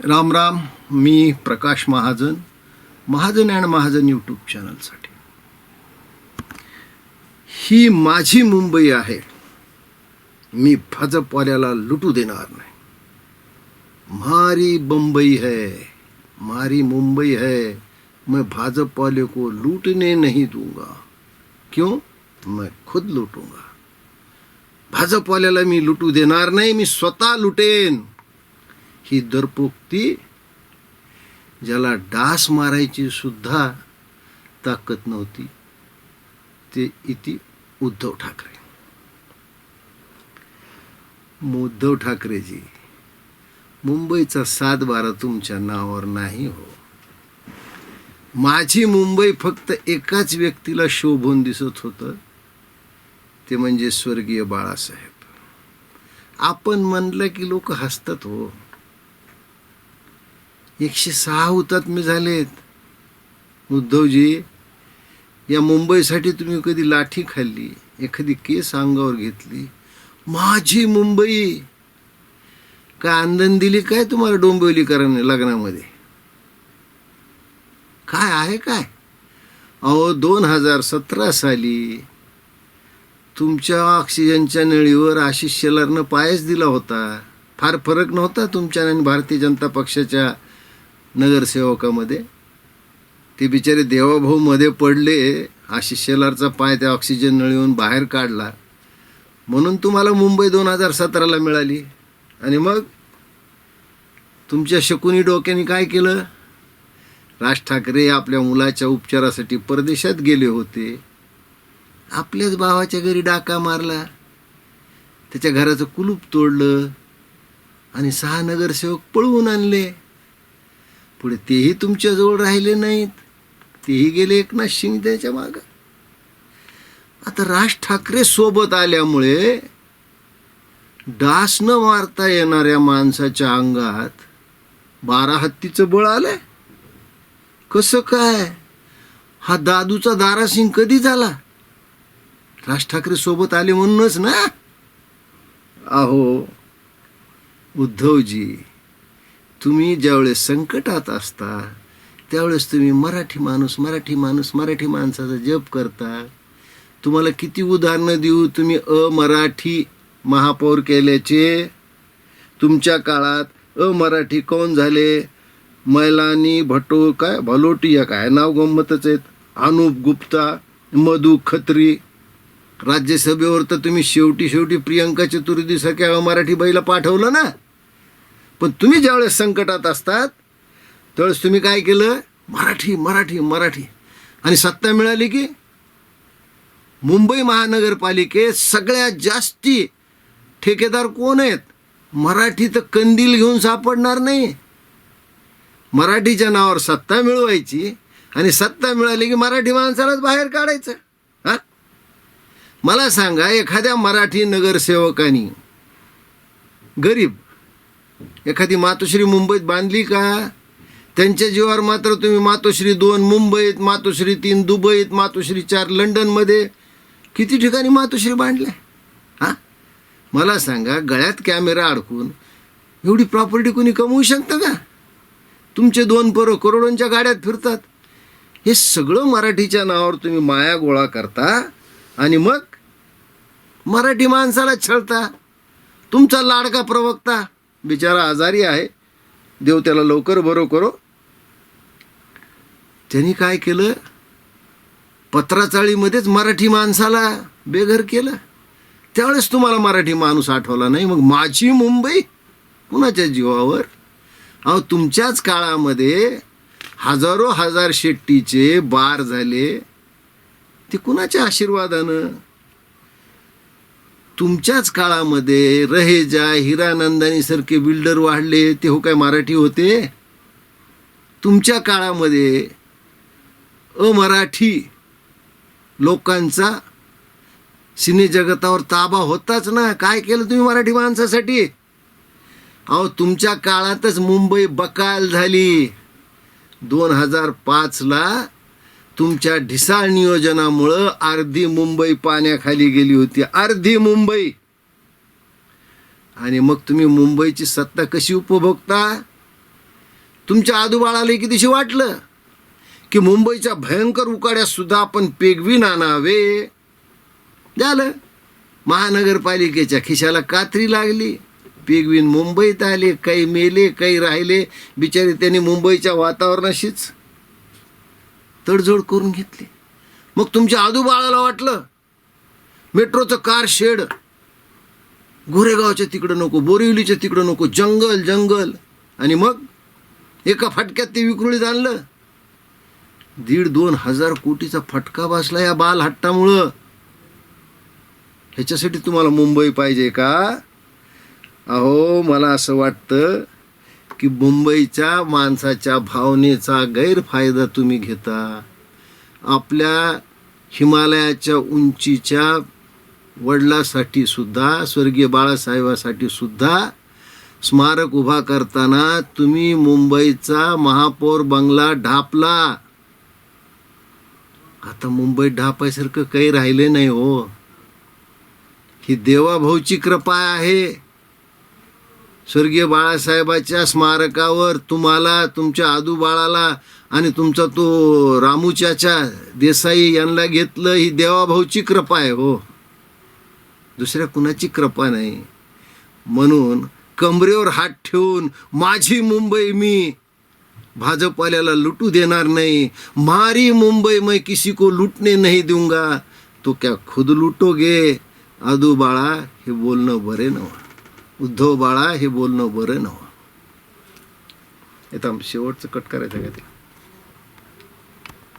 राम राम मी Prakash Mahajan Mahajan and Mahajan YouTube चॅनलसाठी ही माझी मुंबई आहे. मी भाजपवाल्याला लुटू देणार नाही. मारी बंबई है मारी मुंबई है मैं भाजपवाले को लूटने नहीं दूंगा. क्यों? मैं खुद लुटूंगा. भाजपवाल्याला मी लुटू देणार नाही मी स्वतः लुटेन. ही दरपोक्ती ज्याला डास मारायची सुद्धा ताकद नव्हती ते इति उद्धव ठाकरे. उद्धव ठाकरेजी मुंबईचा सात बारा तुमच्या नावावर नाही हो. माझी मुंबई फक्त एकाच व्यक्तीला शोभून दिसत होतं ते म्हणजे स्वर्गीय बाळासाहेब. आपण म्हणलं की लोक हसतात हो. एकशे सहा हुतात्मे झालेत. उद्धवजी या मुंबईसाठी तुम्ही कधी लाठी खाल्ली? एखादी केस अंगावर घेतली? माझी मुंबई! काय आंदन दिली काय तुम्हाला डोंबिवली करण लग्नामध्ये? काय आहे काय? अहो दोन हजार सतरा साली तुमच्या ऑक्सिजनच्या नळीवर आशिष शेलारनं पायच दिला होता. फार फरक नव्हता तुमच्या आणि भारतीय जनता पक्षाच्या नगरसेवकामध्ये. ते बिचारे देवाभाऊमध्ये पडले आशिष शेलारचा पाय त्या ऑक्सिजन नळीवरून बाहेर काढला. म्हणून तुम्हाला मुंबई दोन हजार सतराला मिळाली. आणि मग तुमच्या शकुनी डोक्याने काय केलं? राज ठाकरे आपल्या मुलाच्या उपचारासाठी परदेशात गेले होते. आपल्याच भावाच्या घरी डाका मारला. त्याच्या घराचं कुलूप तोडलं. आणि सहा नगरसेवक पळवून आणले. पुढे तेही तुमच्याजवळ राहिले नाहीत. तेही गेले एकनाथ शिंदेच्या मागं. आता राज ठाकरे सोबत आल्यामुळे डास न मारता येणाऱ्या माणसाच्या अंगात बारा हत्तीचं बळ आलंय. कसं काय? हा दादूचा दारासिंग कधी झाला? राज ठाकरे सोबत आले म्हणूनच ना? अहो उद्धवजी तुम्ही ज्यावेळेस संकटात असता त्यावेळेस तुम्ही मराठी माणूस मराठी माणूस मराठी माणसाचा जप करता. तुम्हाला किती उदाहरणं देऊ? तुम्ही अमराठी महापौर केल्याचे. तुमच्या काळात अमराठी कोण झाले? मैलानी भटो काय? भलोटी या काय? नाव गंमतच आहेत. अनुप गुप्ता मधु खत्री. राज्यसभेवर तर तुम्ही शेवटी शेवटी प्रियंका चतुर्वेदी सख्या मराठी बाईला पाठवलं ना? पण तुम्ही ज्यावेळेस संकटात असतात त्यावेळेस तुम्ही काय केलं? मराठी मराठी मराठी. आणि सत्ता मिळाली की? मुंबई महानगरपालिकेत सगळ्यात जास्ती ठेकेदार कोण आहेत? मराठी तर कंदील घेऊन सापडणार नाही. मराठीच्या नावावर सत्ता मिळवायची आणि सत्ता मिळाली की मराठी माणसालाच बाहेर काढायचं. हा? मला सांगा एखाद्या मराठी नगरसेवकानी गरीब एखादी मातोश्री मुंबईत बांधली का? त्यांच्या जीवावर मात्र तुम्ही मातोश्री दोन मुंबईत मातोश्री तीन दुबईत मातोश्री चार लंडनमध्ये किती ठिकाणी मातोश्री बांधल्या? हां? मला सांगा गळ्यात कॅमेरा अडकून एवढी प्रॉपर्टी कोणी कमवू शकतं का? तुमचे दोन पोरं करोडोंच्या गाड्यात फिरतात. हे सगळं मराठीच्या नावावर तुम्ही माया गोळा करता आणि मग मराठी माणसाला छळता. तुमचा लाडका प्रवक्ता बिचारा आजारी आहे. देव त्याला लवकर बरो करो. त्यांनी काय केलं? पत्राचाळीमध्येच मराठी माणसाला बेघर केलं. त्यावेळेस तुम्हाला मराठी माणूस आठवला नाही? मग माझी मुंबई कुणाच्या जीवावर? अहो तुमच्याच काळामध्ये हजारो हजार शेट्टीचे बार झाले. ते कुणाच्या आशीर्वादानं? तुमच्याच काळामध्ये रहेजा हिरानंदानी सारखे बिल्डर वाढले ते हो काय मराठी होते? तुमच्या काळामध्ये अमराठी लोकांचा सिने जगतावर ताबा होताच ना? काय केलं तुम्ही मराठी माणसासाठी? अहो तुमच्या काळातच मुंबई बकाल झाली. दोन हजार पाचला तुमच्या ढिसाळ नियोजनामुळं अर्धी मुंबई पाण्याखाली गेली होती. अर्धी मुंबई! आणि मग तुम्ही मुंबईची सत्ता कशी उपभोगता? तुमच्या आजूबाळाला कितीशी वाटलं? की मुंबईच्या भयंकर उकाड्यासुद्धा आपण पेगवीन आणावे झालं. महानगरपालिकेच्या खिशाला कात्री लागली. पेगवीन मुंबईत आले काही मेले काही राहिले. बिचारे त्यांनी मुंबईच्या वातावरणाशीच तडजोड करून घेतली. मग तुमच्या आजूबाळाला वाटलं मेट्रोचं कार शेड गोरेगावच्या तिकडं नको बोरिवलीच्या तिकडं नको जंगल जंगल. आणि मग एका फटक्यात ते विक्रोळीत आणलं. दीड दोन हजार कोटीचा फटका बसला या बाल हट्टामुळं. ह्याच्यासाठी तुम्हाला मुंबई पाहिजे का? अहो मला असं वाटतं की मुंबईच्या माणसाच्या भावनेचा गैरफायदा तुम्ही घेता. आपल्या हिमालयाच्या उंचीच्या वडिलासाठी सुद्धा स्वर्गीय बाळासाहेबासाठी सुद्धा स्मारक उभा करताना तुम्ही मुंबईचा महापौर बंगला ढापला. आता मुंबईत ढापायसारखं काही राहिले नाही हो. ही देवाभाऊची कृपा आहे. स्वर्गीय बाळासाहेबाच्या स्मारकावर तुम्हाला तुमच्या आदू बाळाला आणि तुमचा तो रामूच्याच्या देसाई यांना घेतलं ही देवाभाऊची कृपा आहे हो. दुसऱ्या कुणाची कृपा नाही. म्हणून कमरेवर हात ठेवून माझी मुंबई मी भाजपवाल्याला लुटू देणार नाही. मारी मुंबई मैं किसी को लुटने नाही देऊंगा. तो क्या खुद लुटोगे? आदू बाळा हे बोलणं बरे नव्हा. उद्धव बाळा हे बोलणं बरं नव्हतं आता शेवटचं कट करायचं का ते?